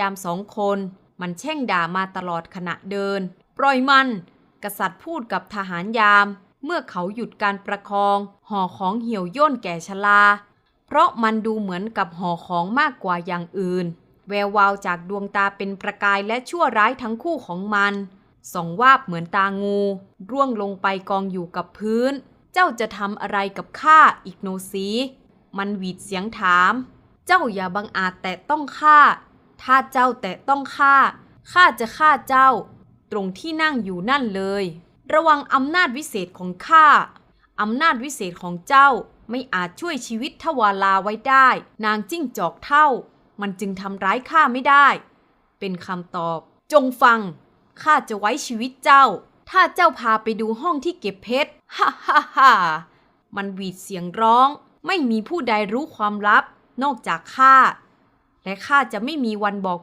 ยามสองคน มันแช่งด่ามาตลอดขณะเดิน ปล่อยมัน กษัตริย์พูดกับทหารยาม เมื่อเขาหยุดการประคอง ห่อของเหี่ยวย่นแก่ชลา เพราะมันดูเหมือนกับห่อของมากกว่าอย่างอื่น แวววาวจากดวงตาเป็นประกายและชั่วร้ายทั้งคู่ของมันส่องวาบเหมือนตางู ร่วงลงไปกองอยู่กับพื้น เจ้าจะทำอะไรกับข้าอีกโนสีมันหวีดเสียงถาม เจ้าอย่าบังอาจแตะต้องข้า ถ้าเจ้าแตะต้องข้าข้าจะฆ่าเจ้า ตรงที่นั่งอยู่นั่นเลย ระวังอำนาจวิเศษของข้าอำนาจวิเศษของเจ้าไม่อาจช่วยชีวิตทวาลาไว้ได้ นางจิ้งจอกเท่า มันจึงทำร้ายข้าไม่ได้ เป็นคำตอบ จงฟังข้าจะไว้ชีวิตเจ้า ถ้าเจ้าพาไปดูห้องที่เก็บเพชรฮ่าฮ่าฮ่ามันหวีดเสียงร้อง ไม่มีผู้ใดรู้ความลับ นอกจากข้า และข้าจะไม่มีวันบอก